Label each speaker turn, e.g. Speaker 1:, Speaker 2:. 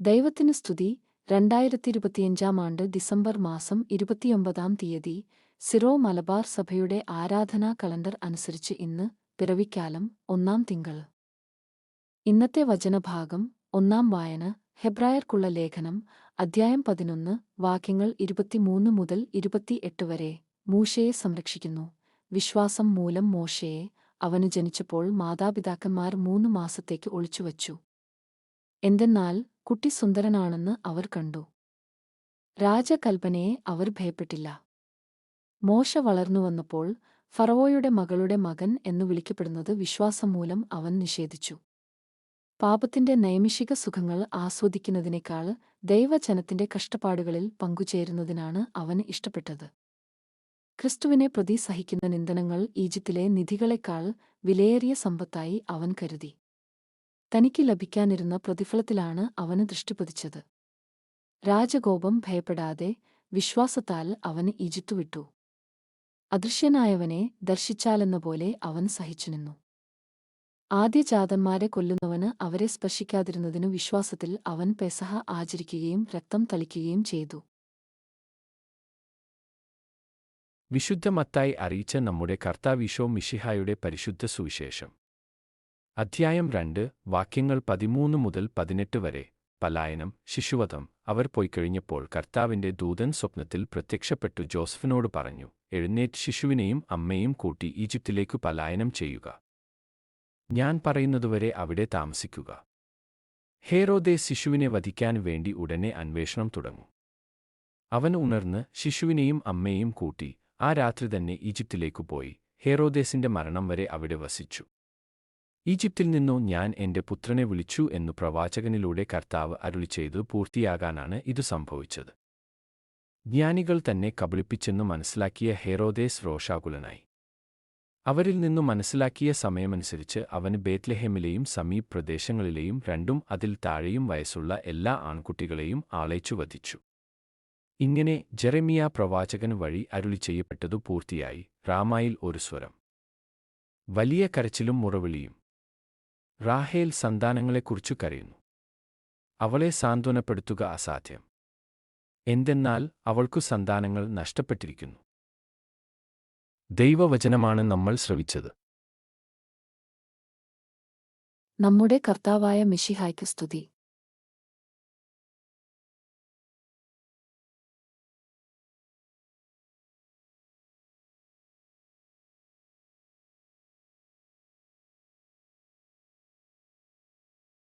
Speaker 1: ദൈവത്തിന് സ്തുതി. രണ്ടായിരത്തി ഇരുപത്തിയഞ്ചാം ആണ്ട് ഡിസംബർ മാസം ഇരുപത്തിയൊമ്പതാം തീയതി സിറോ മലബാർ സഭയുടെ ആരാധനാ കലണ്ടർ അനുസരിച്ച് ഇന്ന് പിറവിക്കാലം ഒന്നാം തിങ്കൾ. ഇന്നത്തെ വചനഭാഗം ഒന്നാം വായന ഹെബ്രായർക്കുള്ള ലേഖനം അധ്യായം പതിനൊന്ന് വാക്യങ്ങൾ ഇരുപത്തിമൂന്ന് മുതൽ ഇരുപത്തിയെട്ട് വരെ. മൂശയെ സംരക്ഷിക്കുന്നു. വിശ്വാസം മൂലം മോശയെ അവന് ജനിച്ചപ്പോൾ മാതാപിതാക്കന്മാർ മൂന്ന് മാസത്തേക്ക് ഒളിച്ചുവച്ചു. എന്തെന്നാൽ കുട്ടി സുന്ദരനാണെന്ന് അവർ കണ്ടു. രാജകൽപ്പനയെ അവർ ഭയപ്പെട്ടില്ല. മോശ വളർന്നുവന്നപ്പോൾ ഫറവോയുടെ മകളുടെ മകൻ എന്നു വിളിക്കപ്പെടുന്നത് വിശ്വാസം മൂലം അവൻ നിഷേധിച്ചു. പാപത്തിന്റെ നൈമിഷിക സുഖങ്ങൾ ആസ്വദിക്കുന്നതിനേക്കാൾ ദൈവജനത്തിന്റെ കഷ്ടപ്പാടുകളിൽ പങ്കുചേരുന്നതിനാണ് അവൻ ഇഷ്ടപ്പെട്ടത്. ക്രിസ്തുവിനെ പ്രതി സഹിക്കുന്ന നിന്ദനങ്ങൾ ഈജിപ്തിലെ നിധികളെക്കാൾ വിലയേറിയ സമ്പത്തായി അവൻ കരുതി. തനിക്ക് ലഭിക്കാനിരുന്ന പ്രതിഫലത്തിലാണ് അവന് ദൃഷ്ടിപതിച്ചത് രാജകോപം ഭയപ്പെടാതെ വിശ്വാസത്താൽ അവന് ഈജിപ്തു വിട്ടു. അദൃശ്യനായവനെ ദർശിച്ചാലെന്ന പോലെ അവൻ സഹിച്ചു സഹിച്ചുനിന്നു ആദ്യജാതന്മാരെ കൊല്ലുന്നവന് അവരെ സ്പർശിക്കാതിരുന്നതിനു വിശ്വാസത്തിൽ അവൻ പെസഹ ആചരിക്കുകയും രക്തം തളിക്കുകയും ചെയ്തു.
Speaker 2: വിശുദ്ധ മത്തായി അറിയിച്ച നമ്മുടെ കർത്താവിശോ മിഷിഹായുടെ പരിശുദ്ധ സുവിശേഷം. അധ്യായം രണ്ട് വാക്യങ്ങൾ പതിമൂന്ന് മുതൽ പതിനെട്ട് വരെ. പലായനം ശിശുവധം അവർ പോയി കഴിഞ്ഞപ്പോൾ കർത്താവിന്റെ ദൂതൻ സ്വപ്നത്തിൽ പ്രത്യക്ഷപ്പെട്ടു ജോസഫിനോട് പറഞ്ഞു എഴുന്നേറ്റ് ശിശുവിനെയും അമ്മയും കൂട്ടി ഈജിപ്തിലേക്കു പലായനം ചെയ്യുക. ഞാൻ പറയുന്നതുവരെ അവിടെ താമസിക്കുക. ഹേറോദേ ശിശുവിനെ വധിക്കാൻ വേണ്ടി ഉടനെ അന്വേഷണം തുടങ്ങും. അവൻ ഉണർന്ന് ശിശുവിനെയും അമ്മയെയും കൂട്ടി ആ രാത്രി തന്നെ ഈജിപ്തിലേക്കു പോയി. ഹേറോദേസിന്റെ മരണം വരെ അവിടെ വസിച്ചു. ഈജിപ്തിൽ നിന്നോ ഞാൻ എന്റെ പുത്രനെ വിളിച്ചു എന്നു പ്രവാചകനിലൂടെ കർത്താവ് അരുളി ചെയ്തു പൂർത്തിയാകാനാണ് ഇതു സംഭവിച്ചത്. ജ്ഞാനികൾ തന്നെ കബളിപ്പിച്ചെന്നു മനസ്സിലാക്കിയ ഹെറോദേസ് രോഷാകുലനായി. അവരിൽ നിന്നു മനസ്സിലാക്കിയ സമയമനുസരിച്ച് അവന് ബേത്ലഹേമിലെയും സമീപ് പ്രദേശങ്ങളിലെയും രണ്ടും അതിൽ താഴെയും വയസ്സുള്ള എല്ലാ ആൺകുട്ടികളെയും ആളേച്ചു വധിച്ചു. ഇങ്ങനെ ജെറമിയ പ്രവാചകൻ വഴി അരുളി ചെയ്യപ്പെട്ടതു പൂർത്തിയായി. റാമായിൽ ഒരു സ്വരം. വലിയ കരച്ചിലും മുറവിളിയും. റാഹേൽ സന്താനങ്ങളെക്കുറിച്ചു കരയുന്നു. അവളെ സാന്ത്വനപ്പെടുത്തുക അസാധ്യം. എന്തെന്നാൽ അവൾക്കു സന്താനങ്ങൾ നഷ്ടപ്പെട്ടിരിക്കുന്നു. ദൈവവചനമാണ് നമ്മൾ ശ്രവിച്ചത്.
Speaker 1: നമ്മുടെ കർത്താവായ മിഷിഹായ്ക്ക് സ്തുതി.